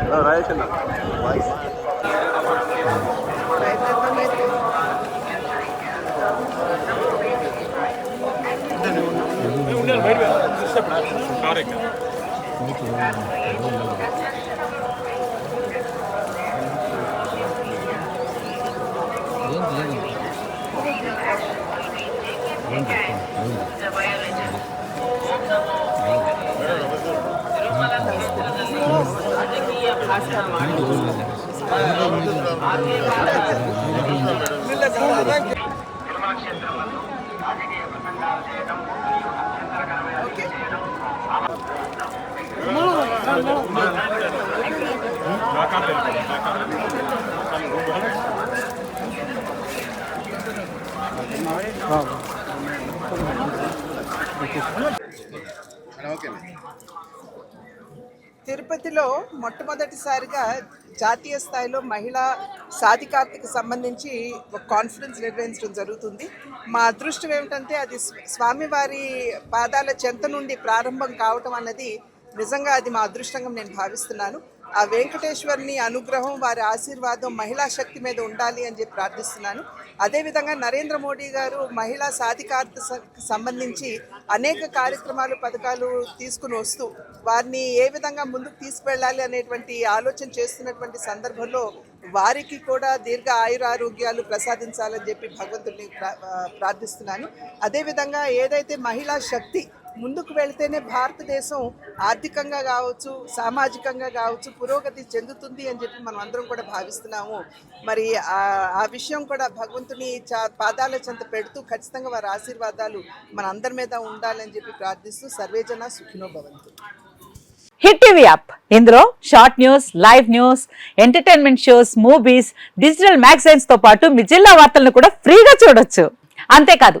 Hello Rajesh అన్న voice Gracias. కురుక్షేత్రంలో రాజకీయ ప్రసంగాలు చేయడం అభ్యంతరకరమైన చేయడం ఓకే. తిరుపతిలో మొట్టమొదటిసారిగా జాతీయ స్థాయిలో మహిళా సాధికారతకు సంబంధించి ఒక కాన్ఫరెన్స్ నిర్వహించడం జరుగుతుంది. మా అదృష్టం ఏమిటంటే అది స్వామివారి పాదాల చెంత నుండి ప్రారంభం కావటం అన్నది నిజంగా అది మా అదృష్టంగా నేను భావిస్తున్నాను. ఆ వెంకటేశ్వరుని అనుగ్రహం వారి ఆశీర్వాదం మహిళా శక్తి మీద ఉండాలి అని చెప్పి ప్రార్థిస్తున్నాను. అదేవిధంగా నరేంద్ర మోడీ గారు మహిళా సాధికారత సంబంధించి అనేక కార్యక్రమాలు పథకాలు తీసుకుని వస్తూ వారిని ఏ విధంగా ముందుకు తీసుకువెళ్ళాలి అనేటువంటి ఆలోచన చేస్తున్నటువంటి సందర్భంలో వారికి కూడా దీర్ఘ ఆయురారోగ్యాలు ప్రసాదించాలని చెప్పి భగవంతుడిని ప్రార్థిస్తున్నాను. అదేవిధంగా ఏదైతే మహిళా శక్తి ముందుకు వెళితేనే భారతదేశం ఆర్థికంగా కావచ్చు సామాజికంగా కావచ్చు పురోగతి చెందుతుంది అని చెప్పి మనం అందరం కూడా భావిస్తున్నాము. మరి ఆ విషయం కూడా భగవంతుని చా పాదాల చెంత పెడుతూ ఖచ్చితంగా వారి ఆశీర్వాదాలు మన అందరి మీద ఉండాలని చెప్పి ప్రార్థిస్తూ సర్వేజన సుఖినో భవంతు. Hit TV app. ఇందులో short news live news entertainment shows movies digital మ్యాగజైన్స్తో పాటు మీ జిల్లా వార్తలను కూడా ఫ్రీగా చూడొచ్చు. అంతేకాదు